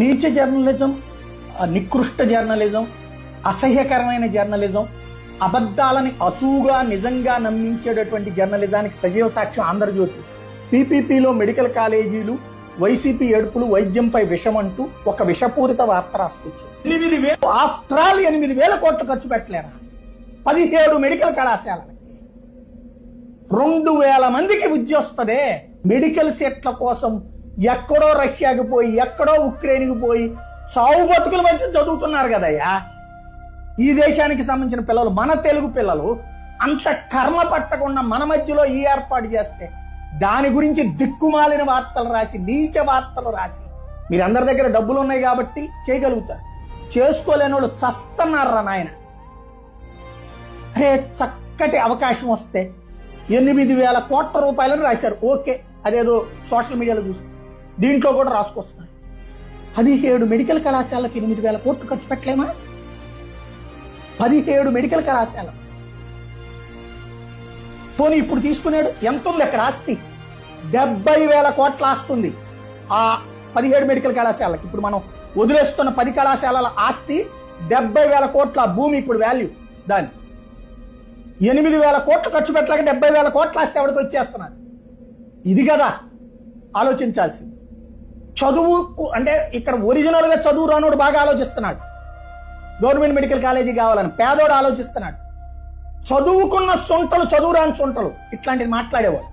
నీచ జర్నలిజం నికృష్ట జర్నలిజం అసహ్యకరమైన జర్నలిజం అబద్ధాలని అసూగా నిజంగా నమ్మించేటటువంటి జర్నలిజానికి సజీవ సాక్ష్యం ఆంధ్రజ్యోతి. పీపీపీలో మెడికల్ కాలేజీలు వైసీపీ ఏడుపులు వైద్యంపై విషం అంటూ ఒక విషపూరిత వార్త రాసుకొచ్చింది. ఎనిమిది వేలు ఆఫ్టర్ ఆల్ ఎనిమిది వేల కోట్లు ఖర్చు పెట్టలేరా? పదిహేడు మెడికల్ కళాశాలలకి రెండు వేల మందికి విద్య మెడికల్ సీట్ల కోసం ఎక్కడో రష్యాకి పోయి ఎక్కడో ఉక్రెయిన్కి పోయి చావు బతుకుల మధ్య చదువుతున్నారు కదయ్యా. ఈ దేశానికి సంబంధించిన పిల్లలు మన తెలుగు పిల్లలు అంత కర్మ పట్టకుండా మన మధ్యలో ఈ ఏర్పాటు చేస్తే దాని గురించి దిక్కుమాలిన వార్తలు రాసి నీచ వార్తలు రాసి మీరందరి దగ్గర డబ్బులు ఉన్నాయి కాబట్టి చేయగలుగుతారు. చేసుకోలేని వాళ్ళు చస్తున్నారా నాయన? అరే చక్కటి అవకాశం వస్తే ఎనిమిది వేల కోట్ల రూపాయలను రాశారు. ఓకే అదేదో సోషల్ మీడియాలో చూసి. దీంట్లో కూడా రాసుకొస్తున్నారు పదిహేడు మెడికల్ కళాశాలకు ఎనిమిది వేల కోట్లు ఖర్చు పెట్టలేమా? పదిహేడు మెడికల్ కళాశాల పోనీ ఇప్పుడు తీసుకున్నాడు ఎంత ఉంది అక్కడ ఆస్తి? డెబ్బై వేల కోట్ల ఆస్తుంది ఆ పదిహేడు మెడికల్ కళాశాలకి ఇప్పుడు మనం వదిలేస్తున్న పది కళాశాలల ఆస్తి డెబ్బై వేల కోట్ల భూమి ఇప్పుడు వాల్యూ దాని. ఎనిమిది వేల కోట్లు ఖర్చు పెట్టలేక డెబ్బై వేల కోట్ల ఆస్తి ఎవరికి వచ్చేస్తున్నారు? ఇది కదా ఆలోచించాల్సింది. చదువుకు అంటే ఇక్కడ ఒరిజినల్గా చదువు రానోడు బాగా ఆలోచిస్తున్నాడు. గవర్నమెంట్ మెడికల్ కాలేజీ కావాలని పేదోడు ఆలోచిస్తున్నాడు. చదువుకున్న సొంటలు చదువు రాని సొంటలు ఇట్లాంటిది మాట్లాడేవాడు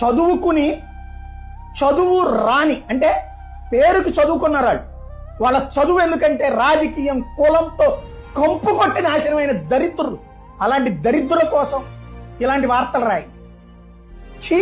చదువుకుని చదువు రాని అంటే పేరుకి చదువుకున్నారు వాళ్ళ చదువు ఎందుకంటే రాజకీయం కులంతో కంపు కొట్టి నాశనమైన దరిద్రులు. అలాంటి దరిద్రుల కోసం ఇలాంటి వార్తలు రాయి. ఛీ